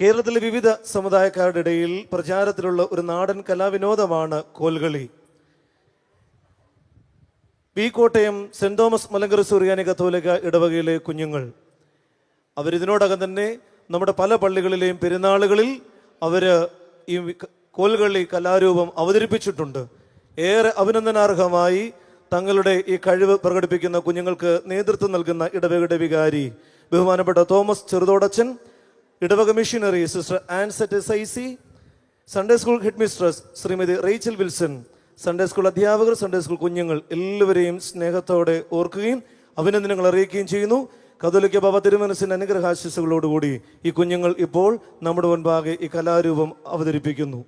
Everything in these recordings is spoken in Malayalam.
കേരളത്തിലെ വിവിധ സമുദായക്കാരുടെ ഇടയിൽ പ്രചാരത്തിലുള്ള ഒരു നാടൻ കലാവിനോദമാണ് Kolkali. P Kottayam saint Thomas Malankara സുറിയാനി കത്തോലിക്ക ഇടവകയിലെ കുഞ്ഞുങ്ങൾ. അവരിതിനോടകം തന്നെ നമ്മുടെ പല പള്ളികളിലെയും പെരുന്നാളുകളിൽ അവർ ഈ കോൽകളി കലാരൂപം അവതരിപ്പിച്ചിട്ടുണ്ട്. ഏറെ അഭിനന്ദനാർഹമായി തങ്ങളുടെ ഈ കഴിവ് പ്രകടിപ്പിക്കുന്ന കുഞ്ഞുങ്ങൾക്ക് നേതൃത്വം നൽകുന്ന ഇടവകയുടെ വികാരി ബഹുമാനപ്പെട്ട തോമസ് ചെറുതോടച്ചൻ ഇടവക missionary sister Ansett S I C Sunday school head mistress Shrimati Rachel Wilson Sunday school അധ്യാപകർ സൺഡേ സ്കൂൾ കുഞ്ഞുങ്ങൾ എല്ലാവരെയും സ്നേഹത്തോടെ ഓർക്കുകയും അഭിനന്ദനങ്ങൾ അറിയിക്കുകയും ചെയ്യുന്നു. കഥലിക്ക ബാബ തിരുമനസിന്റെ അനുഗ്രഹാശിസുകളോടുകൂടി ഈ കുഞ്ഞുങ്ങൾ ഇപ്പോൾ നമ്മുടെ മുൻപാകെ ഈ കലാരൂപം അവതരിപ്പിക്കുന്നു.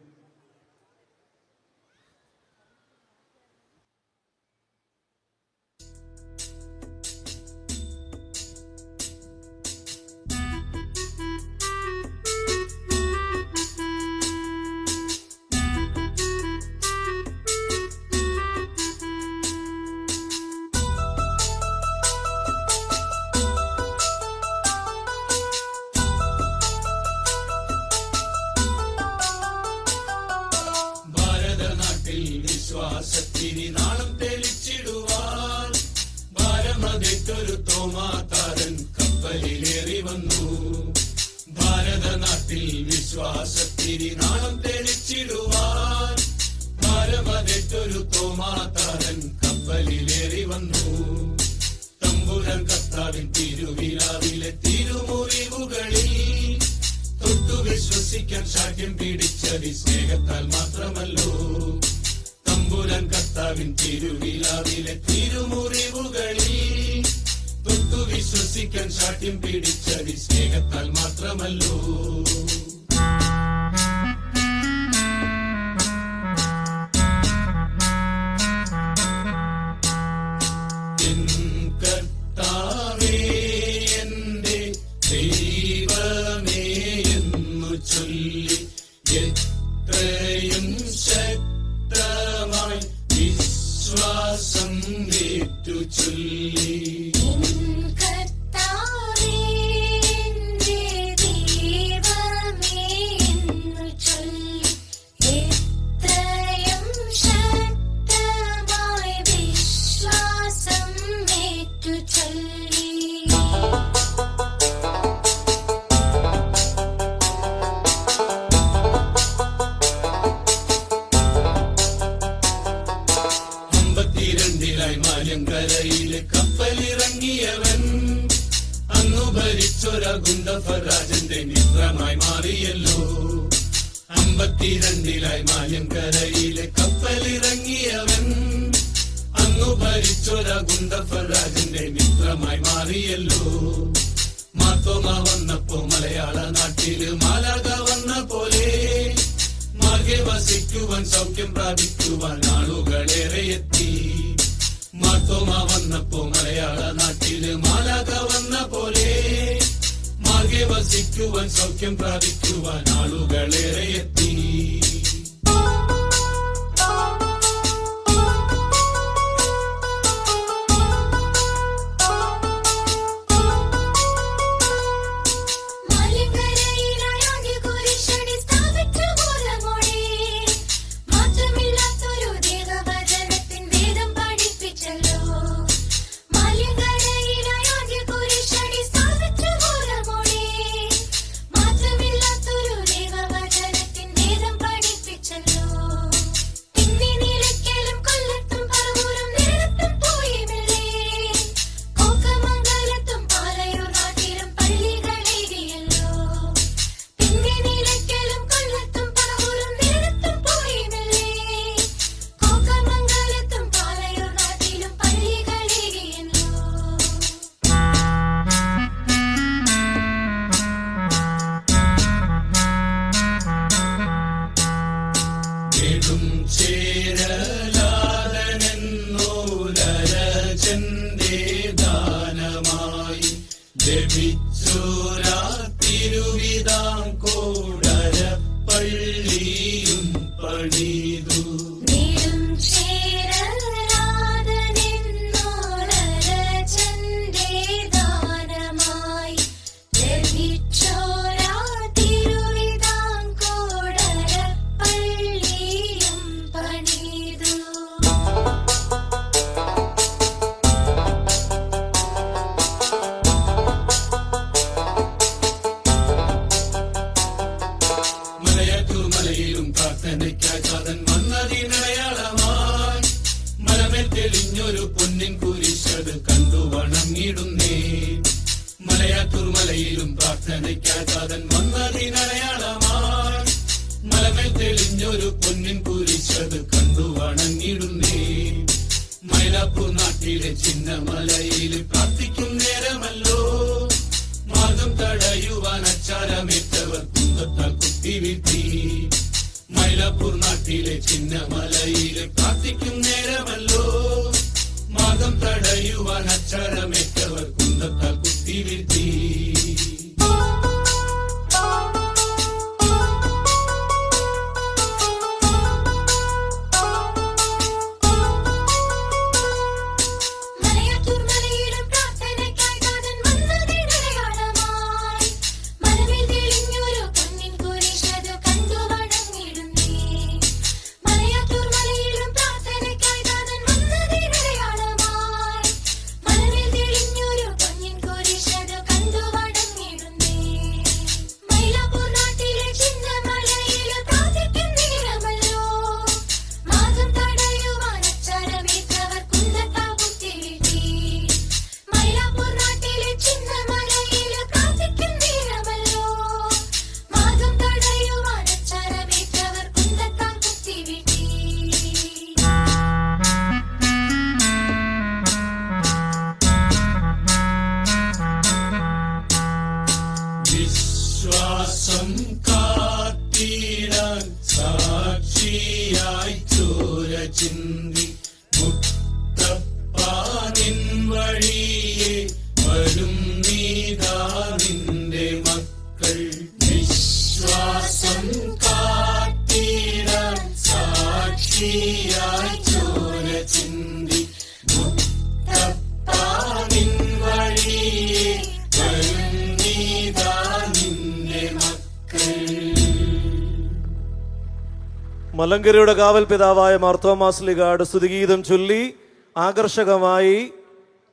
കപ്പലിലേറി വന്നു. ഭാരതനാട്ടിൽ വിശ്വാസത്തിരി നാളം തെളിച്ചിടുവാൻ. ഭാരമതിട്ടൊരു തോമാതാരൻ കപ്പലിലേറി വന്നു. തമ്പുരൻ കർത്താവിൻ തിരുവിലാവിലെ തിരുമുറിവുകളിൽ തൊട്ടു വിശ്വസിക്കാൻ ശാഠ്യം പിടിച്ചത് സ്നേഹത്താൽ മാത്രമല്ലോ വിശ്വസിക്കാൻ പിടിച്ചടി സ്നേഹത്താൽ മാത്രമല്ലോ. അമ്പത്തിരണ്ടിലായി മാലങ്കരയിലെ കപ്പലിറങ്ങിയവൻ. അന്നു ഭരിച്ചൊര ഗുണ്ടഫരാജന്റെ മിത്രമായി മാറിയല്ലോ. അമ്പത്തിരണ്ടിലായി കപ്പലിറങ്ങിയവൻ. അന്നു ഭരിച്ചൊര ഗുണ്ടഫരാജന്റെ മിത്രമായി മാറിയല്ലോ. മാത്തോമ വന്നപ്പോ മലയാള നാട്ടിൽ മാലാക വന്ന പോലെ. മാർഗെ വസിക്കുവാൻ സൗഖ്യം പ്രാപിക്കുവാൻ ആളുകളേറെ എത്തി. മാത്തോമ വന്നപ്പോ മലയാള നാട്ടിൽ മാലാക വന്ന പോലെ. മാർഗെ വസിക്കുവാൻ സൗഖ്യം പ്രാപിക്കുവാൻ ആളുകളേറെ hit me. തെളിഞ്ഞൊരു പൊന്നിൻ കുരിശത് കണ്ടു വണങ്ങിടുന്നേ. മലയാറ്റൂർ മലയിലും പ്രാർത്ഥനയ്ക്കാകാതൻ വന്നതിനടയാളമായി മലമേ തെളിഞ്ഞൊരു പൊന്നിൻ കുരിശത് കണ്ടു വണങ്ങിടുന്നേ. മൈലാപ്പൂർ നാട്ടിലെ ചിന്നമലയിൽ സാക്ഷിയായി ചോര ചിന്തി മുത്തപ്പാനിൻ വഴിയെ വരും നീതാ നിന്റെ മക്കൾ വിശ്വാസം കാത്തിടാൻ സാക്ഷിയായി മലങ്കരയുടെ കാവൽ പിതാവായ മാർത്തോമാസ്ലിഗാട് സ്തുതിഗീതം ചൊല്ലി ആകർഷകമായി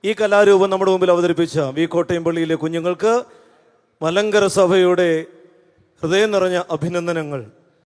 ഈ കലാരൂപം നമ്മുടെ മുമ്പിൽ അവതരിപ്പിച്ച വി കോട്ടയം പള്ളിയിലെ കുഞ്ഞുങ്ങൾക്ക് മലങ്കര സഭയുടെ ഹൃദയം നിറഞ്ഞ അഭിനന്ദനങ്ങൾ.